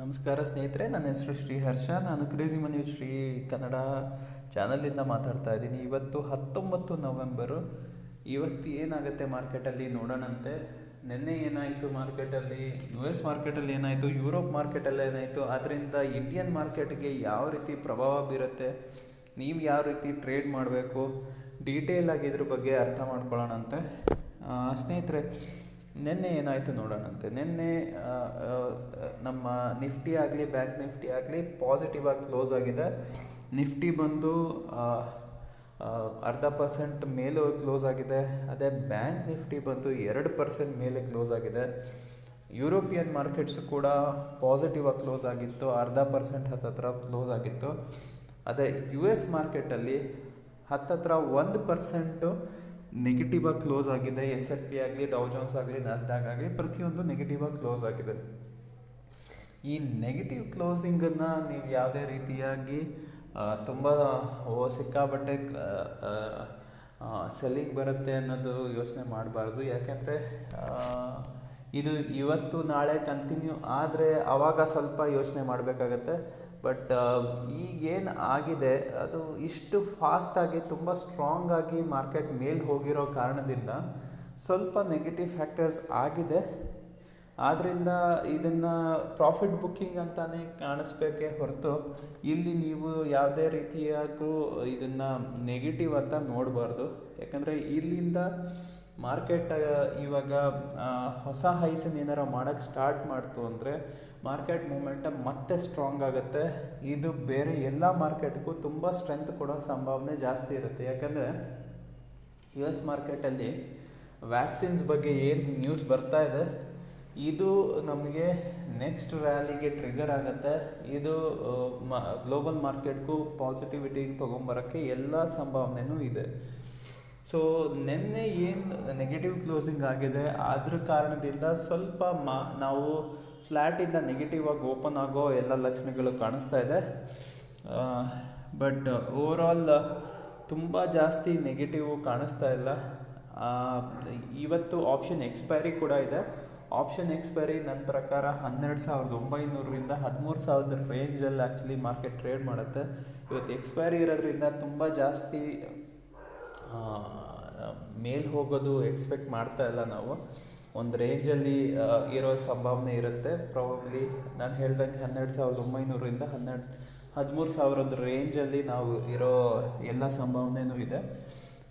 ನಮಸ್ಕಾರ ಸ್ನೇಹಿತರೆ, ನನ್ನ ಹೆಸರು ಶ್ರೀ ಹರ್ಷ. ನಾನು ಕ್ರೇಜಿ ಮನಿ ಶ್ರೀ ಕನ್ನಡ ಚಾನಲಿಂದ ಮಾತಾಡ್ತಾ ಇದ್ದೀನಿ. ಇವತ್ತು ಹತ್ತೊಂಬತ್ತು ನವೆಂಬರು. ಇವತ್ತು ಏನಾಗುತ್ತೆ ಮಾರ್ಕೆಟಲ್ಲಿ ನೋಡೋಣಂತೆ. ನಿನ್ನೆ ಏನಾಯಿತು ಮಾರ್ಕೆಟಲ್ಲಿ ಯು ಎಸ್ ಮಾರ್ಕೆಟಲ್ಲಿ ಏನಾಯಿತು? ಯುರೋಪ್ ಮಾರ್ಕೆಟಲ್ಲಿ ಏನಾಯಿತು? ಅದರಿಂದ ಇಂಡಿಯನ್ ಮಾರ್ಕೆಟ್ಗೆ ಯಾವ ರೀತಿ ಪ್ರಭಾವ ಬೀರುತ್ತೆ? ನೀವು ಯಾವ ರೀತಿ ಟ್ರೇಡ್ ಮಾಡಬೇಕು? ಡೀಟೇಲ್ ಆಗಿ ಇದ್ರ ಬಗ್ಗೆ ಅರ್ಥ ಮಾಡ್ಕೊಳ್ಳೋಣಂತೆ. ಸ್ನೇಹಿತರೆ ನಿನ್ನೆ ಏನಾಯಿತು ನೋಡೋಣಂತೆ. ನಿನ್ನೆ ನಮ್ಮ ನಿಫ್ಟಿ ಆಗಲಿ, ಬ್ಯಾಂಕ್ ನಿಫ್ಟಿ ಆಗಲಿ ಪಾಸಿಟಿವ್ ಆಗಿ ಕ್ಲೋಸ್ ಆಗಿದೆ. ನಿಫ್ಟಿ ಬಂದು ಅರ್ಧ ಪರ್ಸೆಂಟ್ ಮೇಲೆ ಕ್ಲೋಸ್ ಆಗಿದೆ. ಅದೇ ಬ್ಯಾಂಕ್ ನಿಫ್ಟಿ ಬಂದು ಎರಡು ಪರ್ಸೆಂಟ್ ಮೇಲೆ ಕ್ಲೋಸ್ ಆಗಿದೆ. ಯುರೋಪಿಯನ್ ಮಾರ್ಕೆಟ್ಸ್ ಕೂಡ ಪಾಸಿಟಿವ್ ಆಗಿ ಕ್ಲೋಸ್ ಆಗಿತ್ತು. ಅರ್ಧ ಪರ್ಸೆಂಟ್ ಹತ್ತತ್ರ ಕ್ಲೋಸ್ ಆಗಿತ್ತು. ಅದೇ ಯು ಎಸ್ ಮಾರ್ಕೆಟಲ್ಲಿ ಹತ್ತತ್ರ ಒಂದು ಪರ್ಸೆಂಟು ನೆಗೆಟಿವ್ ಆಗಿ ಕ್ಲೋಸ್ ಆಗಿದೆ ಎಸ್ ಎಲ್ ಪಿ ಆಗಲಿ ಡೌ ಜೋನ್ಸ್ ಆಗಲಿ ನಾಸ್ಡಾಕ್ ಆಗಲಿ ಪ್ರತಿಯೊಂದು ನೆಗೆಟಿವ್ ಆಗಿ ಕ್ಲೋಸ್ ಆಗಿದೆ. ಈ ನೆಗೆಟಿವ್ ಕ್ಲೋಸಿಂಗನ್ನು ನೀವು ಯಾವುದೇ ರೀತಿಯಾಗಿ ತುಂಬ ಓ ಸಿಕ್ಕಾಬಟ್ಟೆ ಸೆಲ್ಲಿಂಗ್ ಬರುತ್ತೆ ಅನ್ನೋದು ಯೋಚನೆ ಮಾಡಬಾರ್ದು. ಯಾಕೆಂದರೆ ಇದು ಇವತ್ತು ನಾಳೆ ಕಂಟಿನ್ಯೂ ಆದರೆ ಆವಾಗ ಸ್ವಲ್ಪ ಯೋಚನೆ ಮಾಡಬೇಕಾಗತ್ತೆ. ಬಟ್ ಈಗೇನು ಆಗಿದೆ, ಅದು ಇಷ್ಟು ಫಾಸ್ಟಾಗಿ ತುಂಬ ಸ್ಟ್ರಾಂಗ್ ಆಗಿ ಮಾರ್ಕೆಟ್ ಮೇಲೆ ಹೋಗಿರೋ ಕಾರಣದಿಂದ ಸ್ವಲ್ಪ ನೆಗೆಟಿವ್ ಫ್ಯಾಕ್ಟರ್ಸ್ ಆಗಿದೆ. ಆದ್ದರಿಂದ ಇದನ್ನು ಪ್ರಾಫಿಟ್ ಬುಕ್ಕಿಂಗ್ ಅಂತಾನೆ ಕಾಣಿಸ್ಬೇಕೇ ಹೊರತು, ಇಲ್ಲಿ ನೀವು ಯಾವುದೇ ರೀತಿಯಾಗೂ ಇದನ್ನು ನೆಗೆಟಿವ್ ಅಂತ ನೋಡಬಾರ್ದು. ಯಾಕಂದರೆ ಇಲ್ಲಿಂದ ಮಾರ್ಕೆಟ್ ಇವಾಗ ಹೊಸ ಹೈಸನ್ನು ಏನಾರ ಮಾಡೋಕ್ಕೆ ಸ್ಟಾರ್ಟ್ ಮಾಡ್ತು ಅಂದರೆ ಮಾರ್ಕೆಟ್ ಮೂಮೆಂಟ ಮತ್ತೆ ಸ್ಟ್ರಾಂಗ್ ಆಗುತ್ತೆ. ಇದು ಬೇರೆ ಎಲ್ಲ ಮಾರ್ಕೆಟ್ಗೂ ತುಂಬ ಸ್ಟ್ರೆಂತ್ ಕೊಡೋ ಸಂಭಾವನೆ ಜಾಸ್ತಿ ಇರುತ್ತೆ. ಯಾಕಂದರೆ ಯು ಎಸ್ ಮಾರ್ಕೆಟಲ್ಲಿ ವ್ಯಾಕ್ಸಿನ್ಸ್ ಬಗ್ಗೆ ಏನು ನ್ಯೂಸ್ ಬರ್ತಾ ಇದೆ, ಇದು ನಮಗೆ ನೆಕ್ಸ್ಟ್ ರ್ಯಾಲಿಗೆ ಟ್ರಿಗರ್ ಆಗುತ್ತೆ. ಇದು ಮ, ಗ್ಲೋಬಲ್ ಮಾರ್ಕೆಟ್ಗೂ ಪಾಸಿಟಿವಿಟಿ ತೊಗೊಂಬರೋಕ್ಕೆ ಎಲ್ಲ ಸಂಭಾವನೆಯೂ ಇದೆ. ಸೊ ನಿನ್ನೆ ಏನು ನೆಗೆಟಿವ್ ಕ್ಲೋಸಿಂಗ್ ಆಗಿದೆ? ಅದ್ರ ಕಾರಣದಿಂದ ಸ್ವಲ್ಪ ಮಾ, ನಾವು ಫ್ಲ್ಯಾಟಿಂದ ನೆಗೆಟಿವ್ ಆಗಿ ಓಪನ್ ಆಗೋ ಎಲ್ಲ ಲಕ್ಷಣಗಳು ಕಾಣಿಸ್ತಾ ಇದೆ. ಬಟ್ ಓವರಾಲ್ ತುಂಬ ಜಾಸ್ತಿ ನೆಗೆಟಿವ್ ಕಾಣಿಸ್ತಾ ಇಲ್ಲ. ಇವತ್ತು ಆಪ್ಷನ್ ಎಕ್ಸ್ಪೈರಿ ಕೂಡ ಇದೆ. ಆಪ್ಷನ್ ಎಕ್ಸ್ಪೈರಿ ನನ್ನ ಪ್ರಕಾರ ಹನ್ನೆರಡು ಸಾವಿರದ ಒಂಬೈನೂರರಿಂದ ಹದಿಮೂರು ಸಾವಿರದ ರೇಂಜಲ್ಲಿ ಆ್ಯಕ್ಚುಲಿ ಮಾರ್ಕೆಟ್ ಟ್ರೇಡ್ ಮಾಡುತ್ತೆ. ಇವತ್ತು ಎಕ್ಸ್ಪೈರಿ ಇರೋದ್ರಿಂದ ತುಂಬ ಜಾಸ್ತಿ ಮೇಲ್ ಹೋಗೋದು ಎಕ್ಸ್ಪೆಕ್ಟ್ ಮಾಡ್ತಾ ಇಲ್ಲ ನಾವು. ಒಂದು ರೇಂಜಲ್ಲಿ ಇರೋ ಸಂಭಾವನೆ ಇರುತ್ತೆ. ಪ್ರಾಬಬ್ಲಿ ನಾನು ಹೇಳ್ದಂಗೆ ಹನ್ನೆರಡು ಸಾವಿರದ ಒಂಬೈನೂರರಿಂದ ಹನ್ನೆರಡು, ಹದಿಮೂರು ಸಾವಿರದ ರೇಂಜಲ್ಲಿ ನಾವು ಇರೋ ಎಲ್ಲ ಸಂಭಾವನೆಯೂ ಇದೆ.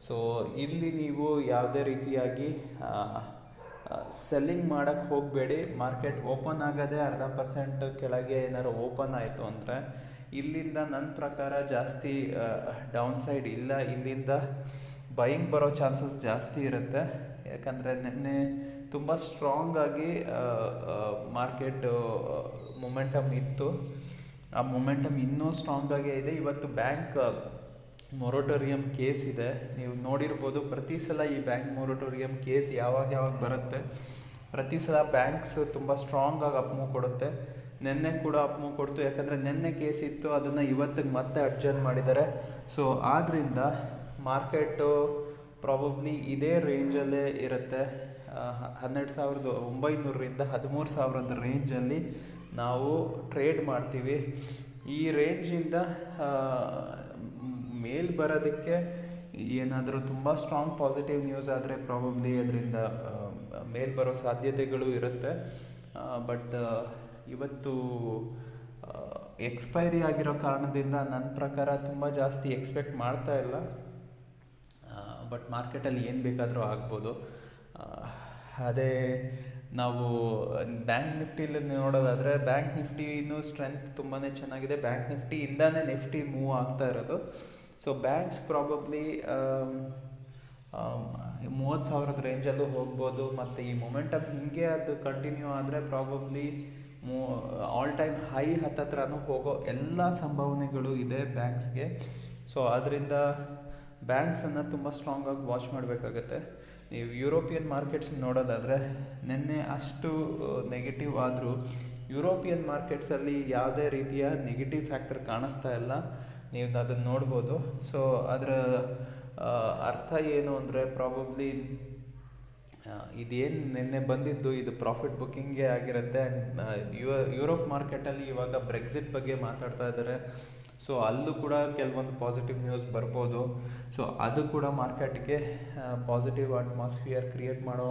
ಸೊ ಇಲ್ಲಿ ನೀವು ಯಾವುದೇ ರೀತಿಯಾಗಿ ಸೆಲ್ಲಿಂಗ್ ಮಾಡೋಕ್ಕೆ ಹೋಗಬೇಡಿ. ಮಾರ್ಕೆಟ್ ಓಪನ್ ಆಗೋದೇ ಅರ್ಧ ಪರ್ಸೆಂಟ್ ಕೆಳಗೆ ಏನಾದ್ರು ಓಪನ್ ಆಯಿತು ಅಂದರೆ, ಇಲ್ಲಿಂದ ನನ್ನ ಪ್ರಕಾರ ಜಾಸ್ತಿ ಡೌನ್ ಸೈಡ್ ಇಲ್ಲ. ಇಲ್ಲಿಂದ ಬೈಯಿಂಗ್ ಬರೋ ಚಾನ್ಸಸ್ ಜಾಸ್ತಿ ಇರುತ್ತೆ. ಯಾಕಂದರೆ ನಿನ್ನೆ ತುಂಬ ಸ್ಟ್ರಾಂಗ್ ಆಗಿ ಮಾರ್ಕೆಟ್ ಮೊಮೆಂಟಮ್ ಇತ್ತು. ಆ ಮೊಮೆಂಟಮ್ ಇನ್ನೂ ಸ್ಟ್ರಾಂಗ್ ಆಗೇ ಇದೆ. ಇವತ್ತು ಬ್ಯಾಂಕ್ ಮೊರಟೋರಿಯಂ ಕೇಸ್ ಇದೆ. ನೀವು ನೋಡಿರ್ಬೋದು, ಪ್ರತಿ ಸಲ ಈ ಬ್ಯಾಂಕ್ ಮೊರಟೋರಿಯಂ ಕೇಸ್ ಯಾವಾಗ ಯಾವಾಗ ಬರುತ್ತೆ. ಪ್ರತಿ ಸಲ ಬ್ಯಾಂಕ್ಸ್ ತುಂಬ ಸ್ಟ್ರಾಂಗ್ ಆಗಿ ಅಪ್ಮೂವ್ ಕೊಡುತ್ತೆ. ನಿನ್ನೆ ಕೂಡ ಅಪ್ಮೂವ್ ಕೊಡ್ತು. ಯಾಕಂದರೆ ನಿನ್ನೆ ಕೇಸ್ ಇತ್ತು. ಅದನ್ನು ಇವತ್ತಿಗೆ ಮತ್ತೆ ಅಡ್ಜಸ್ಟ್ ಮಾಡಿದ್ದಾರೆ. ಸೊ ಆದ್ದರಿಂದ ಮಾರ್ಕೆಟು ಪ್ರಾಬಬ್ಲಿ ಇದೇ ರೇಂಜಲ್ಲೇ ಇರುತ್ತೆ. ಹನ್ನೆರಡು ಸಾವಿರದ ಒಂಬೈನೂರರಿಂದ ಹದಿಮೂರು ಸಾವಿರದ ರೇಂಜಲ್ಲಿ ನಾವು ಟ್ರೇಡ್ ಮಾಡ್ತೀವಿ. ಈ ರೇಂಜಿಂದ ಮೇಲ್ ಬರೋದಕ್ಕೆ ಏನಾದರೂ ತುಂಬ ಸ್ಟ್ರಾಂಗ್ ಪಾಸಿಟಿವ್ ನ್ಯೂಸ್ ಆದರೆ ಪ್ರಾಬಬ್ಲಿ ಅದರಿಂದ ಮೇಲ್ ಬರೋ ಸಾಧ್ಯತೆಗಳು ಇರುತ್ತೆ. ಬಟ್ ಇವತ್ತು ಎಕ್ಸ್ಪೈರಿ ಆಗಿರೋ ಕಾರಣದಿಂದ ನನ್ನ ಪ್ರಕಾರ ತುಂಬ ಜಾಸ್ತಿ ಎಕ್ಸ್ಪೆಕ್ಟ್ ಮಾಡ್ತಾ ಇಲ್ಲ. ಬಟ್ ಮಾರ್ಕೆಟಲ್ಲಿ ಏನು ಬೇಕಾದರೂ ಆಗ್ಬೋದು. ಅದೇ ನಾವು ಬ್ಯಾಂಕ್ ನಿಫ್ಟಿಲಿ ನೋಡೋದಾದರೆ ಬ್ಯಾಂಕ್ ನಿಫ್ಟಿನೂ ಸ್ಟ್ರೆಂತ್ ತುಂಬಾ ಚೆನ್ನಾಗಿದೆ. ಬ್ಯಾಂಕ್ ನಿಫ್ಟಿಯಿಂದನೇ ನಿಫ್ಟಿ ಮೂವ್ ಆಗ್ತಾ ಇರೋದು. ಸೊ ಬ್ಯಾಂಕ್ಸ್ ಪ್ರಾಬಬ್ಲಿ ಮೂವತ್ತು ಸಾವಿರದ ರೇಂಜಲ್ಲೂ ಹೋಗ್ಬೋದು. ಮತ್ತು ಈ ಮೊಮೆಂಟಮ್ ಹಿಂಗೆ ಅದು ಕಂಟಿನ್ಯೂ ಆದರೆ ಪ್ರಾಬಬ್ಲಿ ಮೂ ಆಲ್ ಟೈಮ್ ಹೈ ಹತ್ತತ್ರನೂ ಹೋಗೋ ಎಲ್ಲ ಸಂಭಾವನೆಗಳು ಇದೆ ಬ್ಯಾಂಕ್ಸ್ಗೆ ಸೊ ಅದರಿಂದ ಬ್ಯಾಂಕ್ಸನ್ನು ತುಂಬ ಸ್ಟ್ರಾಂಗಾಗಿ ವಾಚ್ ಮಾಡಬೇಕಾಗತ್ತೆ. ನೀವು ಯುರೋಪಿಯನ್ ಮಾರ್ಕೆಟ್ಸ್ ನೋಡೋದಾದರೆ, ನಿನ್ನೆ ಅಷ್ಟು ನೆಗೆಟಿವ್ ಆದರೂ ಯುರೋಪಿಯನ್ ಮಾರ್ಕೆಟ್ಸಲ್ಲಿ ಯಾವುದೇ ರೀತಿಯ ನೆಗೆಟಿವ್ ಫ್ಯಾಕ್ಟರ್ ಕಾಣಿಸ್ತಾ ಇಲ್ಲ. ನೀವು ಅದನ್ನು ನೋಡ್ಬೋದು. ಸೊ ಅದರ ಅರ್ಥ ಏನು ಅಂದರೆ ಪ್ರಾಬಬ್ಲಿ ಇದೇನು ನಿನ್ನೆ ಬಂದಿದ್ದು, ಇದು ಪ್ರಾಫಿಟ್ ಬುಕ್ಕಿಂಗೇ ಆಗಿರುತ್ತೆ ಆ್ಯಂಡ್ ಯುರೋಪ್ ಮಾರ್ಕೆಟಲ್ಲಿ ಇವಾಗ ಬ್ರೆಕ್ಸಿಟ್ ಬಗ್ಗೆ ಮಾತಾಡ್ತಾ ಇದ್ದಾರೆ ಸೊ ಅಲ್ಲೂ ಕೂಡ ಕೆಲವೊಂದು ಪಾಸಿಟಿವ್ ನ್ಯೂಸ್ ಬರ್ಬೋದು. ಸೊ ಅದು ಕೂಡ ಮಾರ್ಕೆಟ್ಗೆ ಪಾಸಿಟಿವ್ ಅಟ್ಮಾಸ್ಫಿಯರ್ ಕ್ರಿಯೇಟ್ ಮಾಡೋ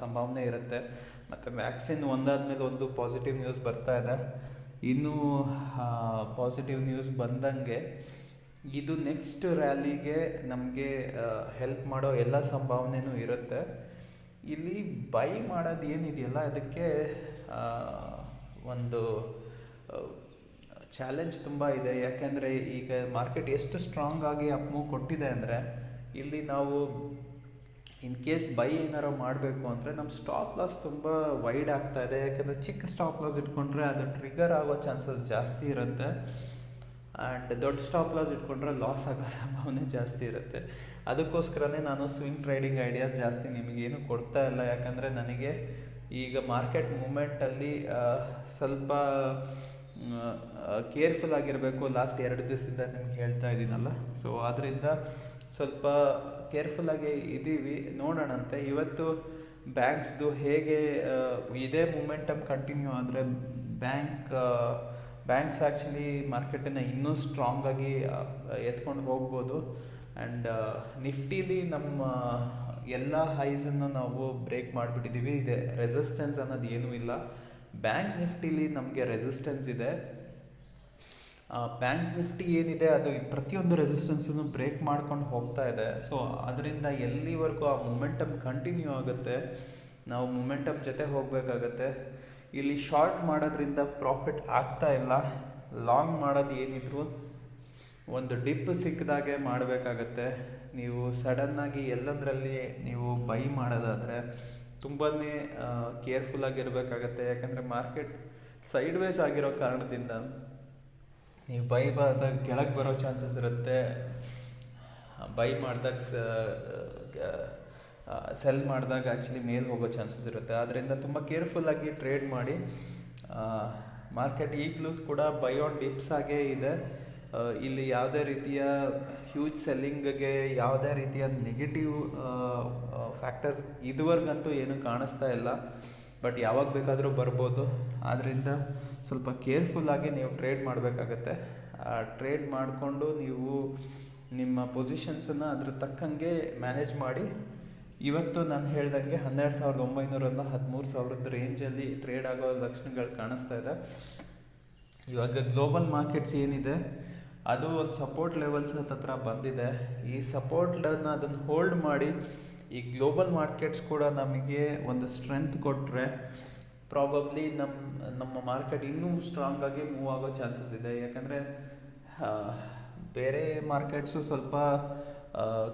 ಸಂಭಾವನೆ ಇರುತ್ತೆ. ಮತ್ತು ವ್ಯಾಕ್ಸಿನ್ ಒಂದಾದ್ಮೇಲೆ ಒಂದು ಪಾಸಿಟಿವ್ ನ್ಯೂಸ್ ಬರ್ತಾ ಇದೆ. ಇನ್ನೂ ಪಾಸಿಟಿವ್ ನ್ಯೂಸ್ ಬಂದಂಗೆ ಇದು ನೆಕ್ಸ್ಟ್ ರ್ಯಾಲಿಗೆ ನಮಗೆ ಹೆಲ್ಪ್ ಮಾಡೋ ಎಲ್ಲ ಸಂಭಾವನೆಯೂ ಇರುತ್ತೆ. ಇಲ್ಲಿ ಬೈ ಮಾಡೋದು ಏನಿದೆಯಲ್ಲ, ಅದಕ್ಕೆ ಒಂದು ಚಾಲೆಂಜ್ ತುಂಬ ಇದೆ. ಯಾಕೆಂದರೆ ಈಗ ಮಾರ್ಕೆಟ್ ಎಷ್ಟು ಸ್ಟ್ರಾಂಗ್ ಆಗಿ ಅಪ್ ಮೂವ್ ಕೊಟ್ಟಿದೆ ಅಂದರೆ, ಇಲ್ಲಿ ನಾವು ಇನ್ ಕೇಸ್ ಬೈ ಏನಾರು ಮಾಡಬೇಕು ಅಂದರೆ ನಮ್ಮ ಸ್ಟಾಪ್ ಲಾಸ್ ತುಂಬ ವೈಡ್ ಆಗ್ತಾ ಇದೆ. ಯಾಕಂದರೆ ಚಿಕ್ಕ ಸ್ಟಾಪ್ ಲಾಸ್ ಇಟ್ಕೊಂಡ್ರೆ ಅದು ಟ್ರಿಗರ್ ಆಗೋ ಚಾನ್ಸಸ್ ಜಾಸ್ತಿ ಇರುತ್ತೆ. ಆ್ಯಂಡ್ ದೊಡ್ಡ ಸ್ಟಾಪ್ ಲಾಸ್ ಇಟ್ಕೊಂಡ್ರೆ ಲಾಸ್ ಆಗೋ ಸಂಭಾವನೆ ಜಾಸ್ತಿ ಇರುತ್ತೆ. ಅದಕ್ಕೋಸ್ಕರನೇ ನಾನು ಸ್ವಿಂಗ್ ಟ್ರೇಡಿಂಗ್ ಐಡಿಯಾಸ್ ಜಾಸ್ತಿ ನಿಮಗೇನು ಕೊಡ್ತಾ ಇಲ್ಲ. ಯಾಕಂದರೆ ನನಗೆ ಈಗ ಮಾರ್ಕೆಟ್ ಮೂಮೆಂಟಲ್ಲಿ ಸ್ವಲ್ಪ ಕೇರ್ಫುಲ್ ಆಗಿರಬೇಕು ಲಾಸ್ಟ್ ಎರಡು ದಿವಸದಿಂದ ನಿಮ್ಗೆ ಹೇಳ್ತಾ ಇದ್ದೀನಲ್ಲ. ಸೊ ಆದ್ದರಿಂದ ಸ್ವಲ್ಪ ಕೇರ್ಫುಲ್ಲಾಗಿ ಇದ್ದೀವಿ ನೋಡೋಣಂತೆ. ಇವತ್ತು ಬ್ಯಾಂಕ್ಸ್ದು ಹೇಗೆ ಇದೇ ಮೂಮೆಂಟಮ್ ಕಂಟಿನ್ಯೂ ಆದರೆ ಬ್ಯಾಂಕ್ ಬ್ಯಾಂಕ್ಸ್ ಆ್ಯಕ್ಚುಲಿ ಮಾರ್ಕೆಟನ್ನು ಇನ್ನೂ ಸ್ಟ್ರಾಂಗಾಗಿ ಎತ್ಕೊಂಡು ಹೋಗ್ಬೋದು. ಆ್ಯಂಡ್ ನಿಫ್ಟಿಲಿ ನಮ್ಮ, ಎಲ್ಲ ಹೈಸನ್ನು ನಾವು ಬ್ರೇಕ್ ಮಾಡಿಬಿಟ್ಟಿದ್ದೀವಿ ಇದೆ ರೆಸಿಸ್ಟೆನ್ಸ್ ಅನ್ನೋದು ಏನೂ ಇಲ್ಲ. ಬ್ಯಾಂಕ್ ನಿಫ್ಟಿಲಿ ನಮಗೆ ರೆಸಿಸ್ಟೆನ್ಸ್ ಇದೆ. ಬ್ಯಾಂಕ್ ನಿಫ್ಟಿ ಏನಿದೆ, ಅದು ಪ್ರತಿಯೊಂದು ರೆಸಿಸ್ಟೆನ್ಸನ್ನು ಬ್ರೇಕ್ ಮಾಡ್ಕೊಂಡು ಹೋಗ್ತಾ ಇದೆ. ಸೊ ಅದರಿಂದ ಎಲ್ಲಿವರೆಗೂ ಆ ಮೊಮೆಂಟಮ್ ಕಂಟಿನ್ಯೂ ಆಗುತ್ತೆ. ನಾವು ಮೊಮೆಂಟಮ್ ಜೊತೆ ಹೋಗಬೇಕಾಗತ್ತೆ. ಇಲ್ಲಿ ಶಾರ್ಟ್ ಮಾಡೋದ್ರಿಂದ ಪ್ರಾಫಿಟ್ ಆಗ್ತಾ ಇಲ್ಲ. ಲಾಂಗ್ ಮಾಡೋದು ಏನಿದ್ರು ಒಂದು ಡಿಪ್ ಸಿಕ್ಕಿದಾಗೆ ಮಾಡಬೇಕಾಗತ್ತೆ. ನೀವು ಸಡನ್ನಾಗಿ ಎಲ್ಲದರಲ್ಲಿ ನೀವು ಬೈ ಮಾಡೋದಾದರೆ ತುಂಬಾ ಕೇರ್ಫುಲ್ಲಾಗಿರಬೇಕಾಗತ್ತೆ ಯಾಕಂದರೆ ಮಾರ್ಕೆಟ್ ಸೈಡ್ ವೈಸ್ ಆಗಿರೋ ಕಾರಣದಿಂದ ನೀವು ಬೈ ಬಾದಾಗ ಕೆಳಗೆ ಬರೋ ಚಾನ್ಸಸ್ ಇರುತ್ತೆ. ಬೈ ಮಾಡಿದಾಗ ಸೆಲ್ ಮಾಡಿದಾಗ ಆ್ಯಕ್ಚುಲಿ ಮೇಲೆ ಹೋಗೋ ಚಾನ್ಸಸ್ ಇರುತ್ತೆ. ಆದ್ದರಿಂದ ತುಂಬ ಕೇರ್ಫುಲ್ಲಾಗಿ ಟ್ರೇಡ್ ಮಾಡಿ ಮಾರ್ಕೆಟ್ ಈಗಲೂ ಕೂಡ ಬೈ ಆನ್ ಡಿಪ್ಸ್ ಆಗೇ ಇದೆ. ಇಲ್ಲಿ ಯಾವುದೇ ರೀತಿಯ ಹ್ಯೂಜ್ ಸೆಲ್ಲಿಂಗ್ಗೆ ಯಾವುದೇ ರೀತಿಯ ನೆಗೆಟಿವ್ ಫ್ಯಾಕ್ಟರ್ಸ್ ಇದುವರೆಗಂತೂ ಏನು ಕಾಣಿಸ್ತಾ ಇಲ್ಲ. ಬಟ್ ಯಾವಾಗ ಬೇಕಾದರೂ ಬರ್ಬೋದು. ಆದ್ದರಿಂದ ಸ್ವಲ್ಪ ಕೇರ್ಫುಲ್ಲಾಗಿ ನೀವು ಟ್ರೇಡ್ ಮಾಡಬೇಕಾಗತ್ತೆ. ಟ್ರೇಡ್ ಮಾಡಿಕೊಂಡು ನೀವು ನಿಮ್ಮ ಪೊಸಿಷನ್ಸನ್ನು ಅದ್ರ ತಕ್ಕಂಗೆ ಮ್ಯಾನೇಜ್ ಮಾಡಿ ಇವತ್ತು ನಾನು ಹೇಳ್ದಂಗೆ ಹನ್ನೆರಡು ಸಾವಿರದ ಒಂಬೈನೂರಿಂದ ಹದಿಮೂರು ಸಾವಿರದ ರೇಂಜಲ್ಲಿ ಟ್ರೇಡ್ ಆಗೋ ಲಕ್ಷಣಗಳು ಕಾಣಿಸ್ತಾ ಇದೆ. ಇವಾಗ ಗ್ಲೋಬಲ್ ಮಾರ್ಕೆಟ್ಸ್ ಏನಿದೆ, ಅದು ಒಂದು ಸಪೋರ್ಟ್ ಲೆವೆಲ್ಸ್ ಹತ್ರ ಬಂದಿದೆ. ಈ ಸಪೋರ್ಟ್ನ ಅದನ್ನು ಹೋಲ್ಡ್ ಮಾಡಿ, ಈ ಗ್ಲೋಬಲ್ ಮಾರ್ಕೆಟ್ಸ್ ಕೂಡ ನಮಗೆ ಒಂದು ಸ್ಟ್ರೆಂತ್ ಕೊಟ್ಟರೆ ಪ್ರಾಬಬ್ಲಿ ನಮ್ಮ ನಮ್ಮ ಮಾರ್ಕೆಟ್ ಇನ್ನೂ ಸ್ಟ್ರಾಂಗ್ ಆಗಿ ಮೂವ್ ಆಗೋ ಚಾನ್ಸಸ್ ಇದೆ. ಯಾಕಂದರೆ ಬೇರೆ ಮಾರ್ಕೆಟ್ಸು ಸ್ವಲ್ಪ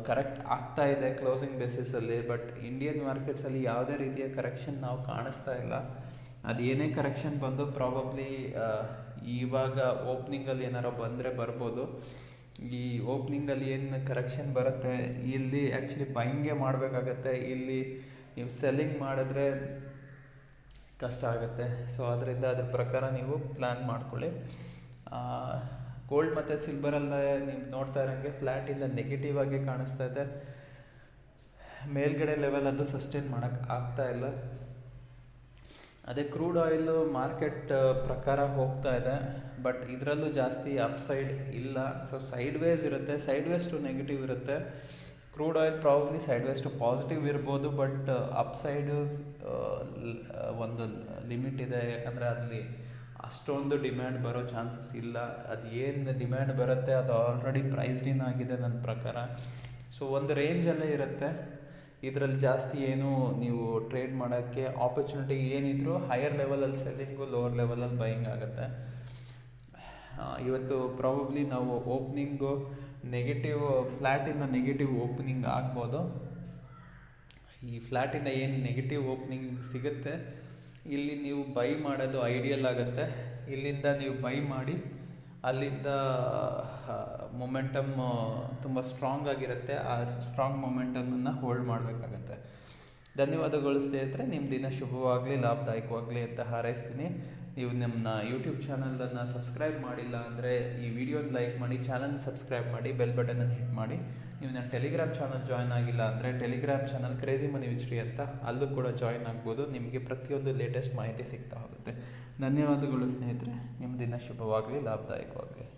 ಕರೆಕ್ಟ್ ಆಗ್ತಾ ಇದೆ ಕ್ಲೋಸಿಂಗ್ ಬೇಸಿಸಲ್ಲಿ ಬಟ್ ಇಂಡಿಯನ್ ಮಾರ್ಕೆಟ್ಸಲ್ಲಿ ಯಾವುದೇ ರೀತಿಯ ಕರೆಕ್ಷನ್ ನಾವು ಕಾಣಿಸ್ತಾ ಇಲ್ಲ. ಅದು ಏನೇ ಕರೆಕ್ಷನ್ ಬಂದು ಪ್ರಾಬಬ್ಲಿ ಇವಾಗ ಓಪ್ನಿಂಗಲ್ಲಿ ಏನಾರ ಬಂದರೆ ಬರ್ಬೋದು. ಈ ಓಪ್ನಿಂಗಲ್ಲಿ ಏನು ಕರೆಕ್ಷನ್ ಬರುತ್ತೆ, ಇಲ್ಲಿ ಆ್ಯಕ್ಚುಲಿ ಬೈಂಗೆ ಮಾಡಬೇಕಾಗತ್ತೆ, ಇಲ್ಲಿ ನೀವು ಸೆಲ್ಲಿಂಗ್ ಮಾಡಿದ್ರೆ ಕಷ್ಟ ಆಗುತ್ತೆ. ಸೊ ಅದರಿಂದ ಅದ್ರ ಪ್ರಕಾರ ನೀವು ಪ್ಲ್ಯಾನ್ ಮಾಡ್ಕೊಳ್ಳಿ. ಗೋಲ್ಡ್ ಮತ್ತು ಸಿಲ್ವರಲ್ಲೇ ನೀವು ನೋಡ್ತಾ ಇರೋಂಗೆ ಫ್ಲ್ಯಾಟ್ ಇಲ್ಲ ನೆಗೆಟಿವ್ ಆಗಿ ಕಾಣಿಸ್ತಾ ಇದೆ. ಮೇಲ್ಗಡೆ ಲೆವೆಲ್ ಅದು ಸಸ್ಟೈನ್ ಮಾಡೋಕ್ಕೆ ಆಗ್ತಾ ಇಲ್ಲ. ಅದೇ ಕ್ರೂಡ್ ಆಯಿಲ್ ಮಾರ್ಕೆಟ್ ಪ್ರಕಾರ ಹೋಗ್ತಾ ಇದೆ. ಬಟ್ ಇದರಲ್ಲೂ ಜಾಸ್ತಿ ಅಪ್ಸೈಡ್ ಇಲ್ಲ. ಸೊ ಸೈಡ್ ವೇಸ್ ಇರುತ್ತೆ ಸೈಡ್ ವೇಸ್ ಟು ನೆಗೆಟಿವ್ ಇರುತ್ತೆ crude oil probably sideways to positive ಇರ್ಬೋದು ಬಟ್ ಅಪ್ಸೈಡು ಒಂದು ಲಿಮಿಟ್ ಇದೆ. ಯಾಕಂದರೆ ಅಲ್ಲಿ ಅಷ್ಟೊಂದು ಡಿಮ್ಯಾಂಡ್ ಬರೋ ಚಾನ್ಸಸ್ ಇಲ್ಲ. ಅದು ಏನು ಡಿಮ್ಯಾಂಡ್ ಬರುತ್ತೆ ಅದು ಆಲ್ರೆಡಿ ಪ್ರೈಸ್ಡ್ ಇನ್ ಆಗಿದೆ ನನ್ನ ಪ್ರಕಾರ. ಸೊ ಒಂದು ರೇಂಜಲ್ಲೇ ಇರುತ್ತೆ. ಇದರಲ್ಲಿ ಜಾಸ್ತಿ ಏನು ನೀವು ಟ್ರೇಡ್ ಮಾಡೋಕ್ಕೆ ಆಪರ್ಚುನಿಟಿ ಏನಿದ್ರು ಹೈಯರ್ ಲೆವೆಲಲ್ಲಿ ಸೆಲ್ಲಿಂಗು ಲೋವರ್ ಲೆವೆಲಲ್ಲಿ ಬೈಯಿಂಗ್ ಆಗುತ್ತೆ. ಇವತ್ತು ಪ್ರಾಬಬ್ಲಿ ನಾವು ಓಪ್ನಿಂಗು ನೆಗೆಟಿವ್ ಫ್ಲ್ಯಾಟಿಂದ ನೆಗೆಟಿವ್ ಓಪನಿಂಗ್ ಆಗ್ಬೋದು. ಈ ಫ್ಲ್ಯಾಟಿಂದ ಏನು ನೆಗೆಟಿವ್ ಓಪನಿಂಗ್ ಸಿಗುತ್ತೆ ಇಲ್ಲಿ ನೀವು ಬೈ ಮಾಡೋದು ಐಡಿಯಲ್ ಆಗುತ್ತೆ. ಇಲ್ಲಿಂದ ನೀವು ಬೈ ಮಾಡಿ, ಅಲ್ಲಿಂದ ಮೊಮೆಂಟಮ್ ತುಂಬ ಸ್ಟ್ರಾಂಗ್ ಆಗಿರುತ್ತೆ. ಆ ಸ್ಟ್ರಾಂಗ್ ಮೊಮೆಂಟಮನ್ನು ಹೋಲ್ಡ್ ಮಾಡಬೇಕಾಗತ್ತೆ. ಧನ್ಯವಾದಗಳು ಸ್ನೇಹಿತರೆ ನಿಮ್ಮ ದಿನ ಶುಭವಾಗಲಿ, ಲಾಭದಾಯಕವಾಗಲಿ ಅಂತ ಹಾರೈಸ್ತೀನಿ. ನೀವು ನಮ್ಮ ಯೂಟ್ಯೂಬ್ ಚಾನಲನ್ನು ಸಬ್ಸ್ಕ್ರೈಬ್ ಮಾಡಿಲ್ಲ ಅಂದರೆ ಈ ವಿಡಿಯೋನ ಲೈಕ್ ಮಾಡಿ ಚಾನಲ್ ಸಬ್ಸ್ಕ್ರೈಬ್ ಮಾಡಿ ಬೆಲ್ ಬಟನನ್ನು ಹಿಟ್ ಮಾಡಿ. ನೀವು ನನ್ನ ಟೆಲಿಗ್ರಾಮ್ ಚಾನಲ್ ಜಾಯ್ನ್ ಆಗಿಲ್ಲ ಅಂದರೆ ಟೆಲಿಗ್ರಾಮ್ ಚಾನಲ್ ಕ್ರೇಜಿ ಮನಿ ವಿಚ್ರಿ ಅಂತ ಅಲ್ಲೂ ಕೂಡ ಜಾಯ್ನ್ ಆಗ್ಬೋದು. ನಿಮಗೆ ಪ್ರತಿಯೊಂದು ಲೇಟೆಸ್ಟ್ ಮಾಹಿತಿ ಸಿಗ್ತಾ ಹೋಗುತ್ತೆ. ಧನ್ಯವಾದಗಳು ಸ್ನೇಹಿತರೆ. ನಿಮ್ಮ ದಿನ ಶುಭವಾಗಲಿ, ಲಾಭದಾಯಕವಾಗಲಿ.